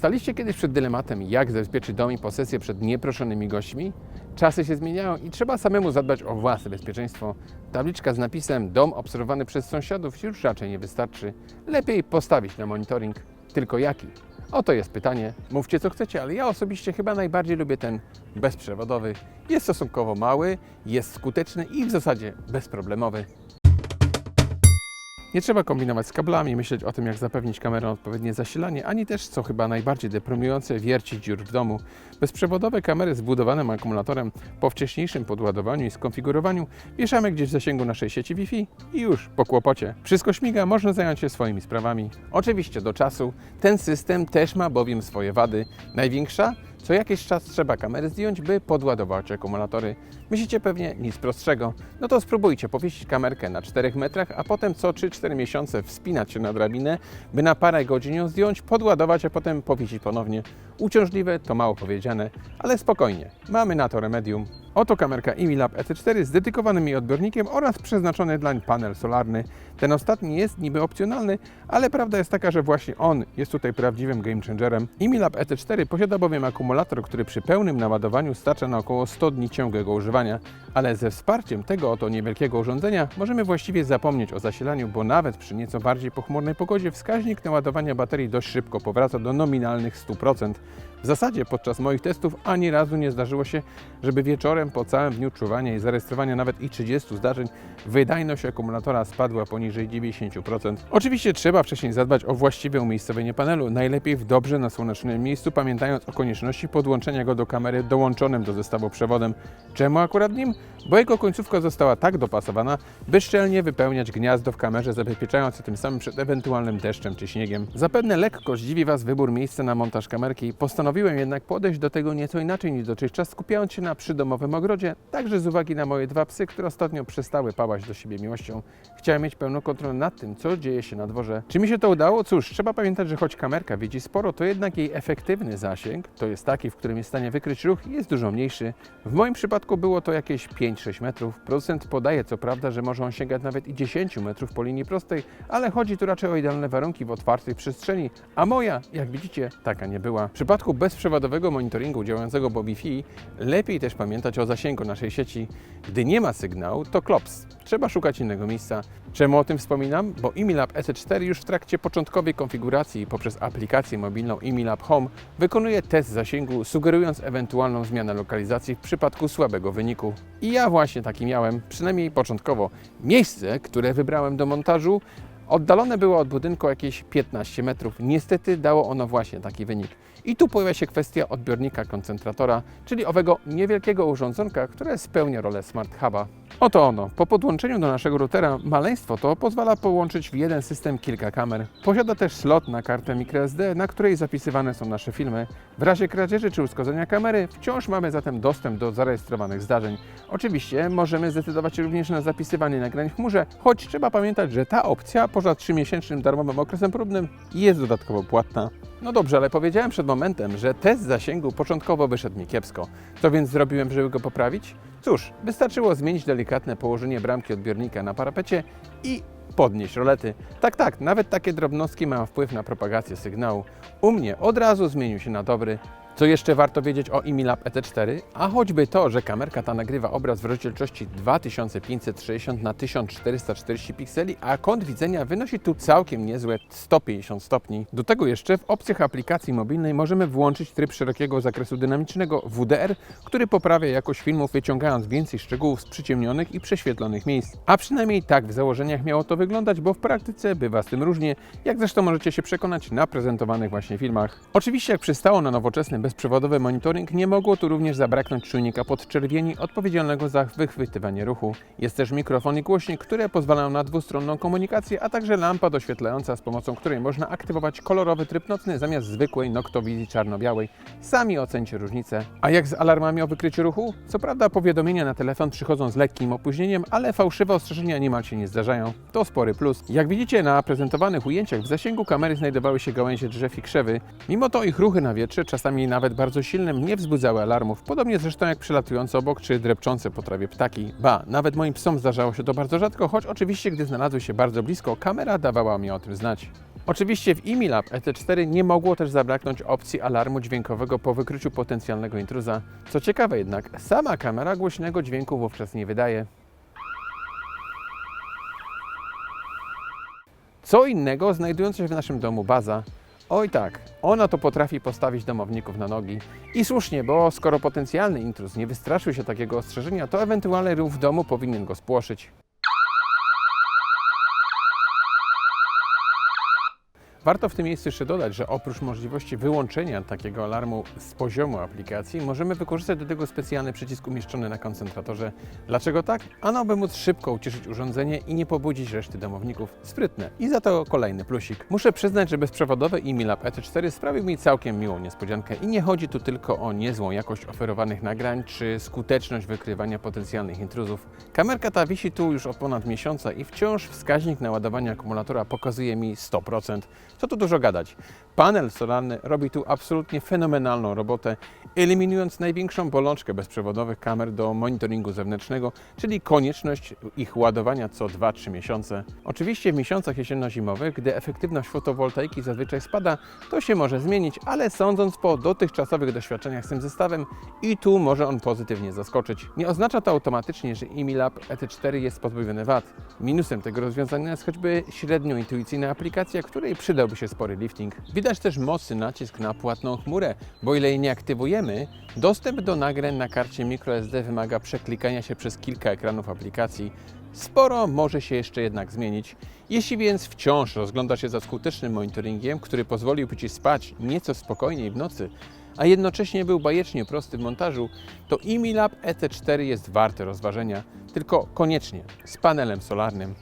Staliście kiedyś przed dylematem, jak zabezpieczyć dom i posesję przed nieproszonymi gośćmi? Czasy się zmieniają i trzeba samemu zadbać o własne bezpieczeństwo. Tabliczka z napisem dom obserwowany przez sąsiadów już raczej nie wystarczy. Lepiej postawić na monitoring. Tylko jaki? Oto jest pytanie. Mówcie co chcecie, ale ja osobiście chyba najbardziej lubię ten bezprzewodowy. Jest stosunkowo mały, jest skuteczny i w zasadzie bezproblemowy. Nie trzeba kombinować z kablami, myśleć o tym, jak zapewnić kamerą odpowiednie zasilanie, ani też, co chyba najbardziej deprymujące, wiercić dziur w domu. Bezprzewodowe kamery z wbudowanym akumulatorem po wcześniejszym podładowaniu i skonfigurowaniu wieszamy gdzieś w zasięgu naszej sieci Wi-Fi i już po kłopocie. Wszystko śmiga, można zająć się swoimi sprawami. Oczywiście do czasu. Ten system też ma bowiem swoje wady. Największa? Co jakiś czas trzeba kamery zdjąć, by podładować akumulatory. Myślicie pewnie nic prostszego. No to spróbujcie powiesić kamerkę na 4 metrach, a potem co 3-4 miesiące wspinać się na drabinę, by na parę godzin ją zdjąć, podładować, a potem powiesić ponownie. Uciążliwe to mało powiedziane, ale spokojnie. Mamy na to remedium. Oto kamerka Imilab ET4 z dedykowanym jej odbiornikiem oraz przeznaczony dlań panel solarny. Ten ostatni jest niby opcjonalny, ale prawda jest taka, że właśnie on jest tutaj prawdziwym game changerem. Imilab ET4 posiada bowiem akumulator, który przy pełnym naładowaniu starcza na około 100 dni ciągłego używania, ale ze wsparciem tego oto niewielkiego urządzenia możemy właściwie zapomnieć o zasilaniu, bo nawet przy nieco bardziej pochmurnej pogodzie wskaźnik naładowania baterii dość szybko powraca do nominalnych 100%. W zasadzie podczas moich testów ani razu nie zdarzyło się, żeby wieczorem po całym dniu czuwania i zarejestrowania nawet i 30 zdarzeń wydajność akumulatora spadła poniżej 90%. Oczywiście trzeba wcześniej zadbać o właściwe umiejscowienie panelu, najlepiej w dobrze nasłoneczonym miejscu, pamiętając o konieczności podłączenia go do kamery dołączonym do zestawu przewodem. Czemu akurat nim? Bo jego końcówka została tak dopasowana, by szczelnie wypełniać gniazdo w kamerze, zabezpieczając je tym samym przed ewentualnym deszczem czy śniegiem. Zapewne lekko zdziwi Was wybór miejsca na montaż kamerki, postanowiłem jednak podejść do tego nieco inaczej niż dotychczas, skupiając się na przydomowym ogrodzie, także z uwagi na moje dwa psy, które ostatnio przestały pałać do siebie miłością. Chciałem mieć pełną kontrolę nad tym, co dzieje się na dworze. Czy mi się to udało? Cóż, trzeba pamiętać, że choć kamerka widzi sporo, to jednak jej efektywny zasięg, to jest taki, w którym jest w stanie wykryć ruch, jest dużo mniejszy. W moim przypadku było to jakieś 5-6 metrów. Producent podaje co prawda, że może on sięgać nawet i 10 metrów po linii prostej, ale chodzi tu raczej o idealne warunki w otwartej przestrzeni, a moja, jak widzicie, taka nie była. W przypadku bezprzewodowego monitoringu działającego po Wi-Fi, lepiej też pamiętać o zasięgu naszej sieci. Gdy nie ma sygnału, to klops. Trzeba szukać innego miejsca. Czemu o tym wspominam? Bo Imilab EC4 już w trakcie początkowej konfiguracji poprzez aplikację mobilną Imilab Home wykonuje test zasięgu, sugerując ewentualną zmianę lokalizacji w przypadku słabego wyniku. I ja właśnie taki miałem, przynajmniej początkowo. Miejsce, które wybrałem do montażu, oddalone było od budynku jakieś 15 metrów. Niestety dało ono właśnie taki wynik. I tu pojawia się kwestia odbiornika koncentratora, czyli owego niewielkiego urządzonka, które spełnia rolę Smart Huba. Oto ono. Po podłączeniu do naszego routera maleństwo to pozwala połączyć w jeden system kilka kamer. Posiada też slot na kartę microSD, na której zapisywane są nasze filmy. W razie kradzieży czy uszkodzenia kamery wciąż mamy zatem dostęp do zarejestrowanych zdarzeń. Oczywiście możemy zdecydować również na zapisywanie nagrań w chmurze, choć trzeba pamiętać, że ta opcja poza 3-miesięcznym darmowym okresem próbnym jest dodatkowo płatna. No dobrze, ale powiedziałem przed momentem, że test zasięgu początkowo wyszedł mi kiepsko. Co więc zrobiłem, żeby go poprawić? Cóż, wystarczyło zmienić delikatne położenie bramki odbiornika na parapecie i podnieść rolety. Tak, tak, nawet takie drobnostki mają wpływ na propagację sygnału. U mnie od razu zmienił się na dobry. Co jeszcze warto wiedzieć o Imilab ET4? A choćby to, że kamerka ta nagrywa obraz w rozdzielczości 2560 na 1440 pikseli, a kąt widzenia wynosi tu całkiem niezłe 150 stopni. Do tego jeszcze w opcjach aplikacji mobilnej możemy włączyć tryb szerokiego zakresu dynamicznego WDR, który poprawia jakość filmów wyciągając więcej szczegółów z przyciemnionych i prześwietlonych miejsc. A przynajmniej tak w założeniach miało to wyglądać, bo w praktyce bywa z tym różnie, jak zresztą możecie się przekonać na prezentowanych właśnie filmach. Oczywiście jak przystało na nowoczesny bezprzewodowy monitoring, nie mogło tu również zabraknąć czujnika podczerwieni odpowiedzialnego za wychwytywanie ruchu. Jest też mikrofon i głośnik, które pozwalają na dwustronną komunikację, a także lampa doświetlająca, z pomocą której można aktywować kolorowy tryb nocny zamiast zwykłej noktowizji czarno-białej. Sami ocencie różnicę. A jak z alarmami o wykryciu ruchu? Co prawda powiadomienia na telefon przychodzą z lekkim opóźnieniem, ale fałszywe ostrzeżenia niemal się nie zdarzają. To spory plus. Jak widzicie na prezentowanych ujęciach w zasięgu kamery znajdowały się gałęzie drzew i krzewy. Mimo to ich ruchy na wietrze, czasami nawet bardzo silnym, nie wzbudzały alarmów. Podobnie zresztą jak przelatujące obok czy drepczące po trawie ptaki. Ba, nawet moim psom zdarzało się to bardzo rzadko, choć oczywiście gdy znalazły się bardzo blisko, kamera dawała mi o tym znać. Oczywiście w Imilab ET4 nie mogło też zabraknąć opcji alarmu dźwiękowego po wykryciu potencjalnego intruza. Co ciekawe jednak, sama kamera głośnego dźwięku wówczas nie wydaje. Co innego znajdująca się w naszym domu baza. Oj tak, ona to potrafi postawić domowników na nogi. I słusznie, bo skoro potencjalny intruz nie wystraszył się takiego ostrzeżenia, to ewentualny ruch w domu powinien go spłoszyć. Warto w tym miejscu jeszcze dodać, że oprócz możliwości wyłączenia takiego alarmu z poziomu aplikacji, możemy wykorzystać do tego specjalny przycisk umieszczony na koncentratorze. Dlaczego tak? Ano, by móc szybko uciszyć urządzenie i nie pobudzić reszty domowników. Sprytne. I za to kolejny plusik. Muszę przyznać, że bezprzewodowy Imilab ET4 sprawił mi całkiem miłą niespodziankę i nie chodzi tu tylko o niezłą jakość oferowanych nagrań, czy skuteczność wykrywania potencjalnych intruzów. Kamerka ta wisi tu już od ponad miesiąca i wciąż wskaźnik naładowania akumulatora pokazuje mi 100%. Co tu dużo gadać? Panel solarny robi tu absolutnie fenomenalną robotę, eliminując największą bolączkę bezprzewodowych kamer do monitoringu zewnętrznego, czyli konieczność ich ładowania co 2-3 miesiące. Oczywiście w miesiącach jesienno-zimowych, gdy efektywność fotowoltaiki zazwyczaj spada, to się może zmienić, ale sądząc po dotychczasowych doświadczeniach z tym zestawem, i tu może on pozytywnie zaskoczyć. Nie oznacza to automatycznie, że Imilab ET4 jest pozbawiony wad. Minusem tego rozwiązania jest choćby średnio intuicyjna aplikacja, której przydałby się spory lifting. Widać też mocny nacisk na płatną chmurę, bo ile jej nie aktywujemy, dostęp do nagrań na karcie microSD wymaga przeklikania się przez kilka ekranów aplikacji. Sporo może się jeszcze jednak zmienić. Jeśli więc wciąż rozgląda się za skutecznym monitoringiem, który pozwoliłby Ci spać nieco spokojniej w nocy, a jednocześnie był bajecznie prosty w montażu, to Imilab ET4 jest warte rozważenia, tylko koniecznie z panelem solarnym.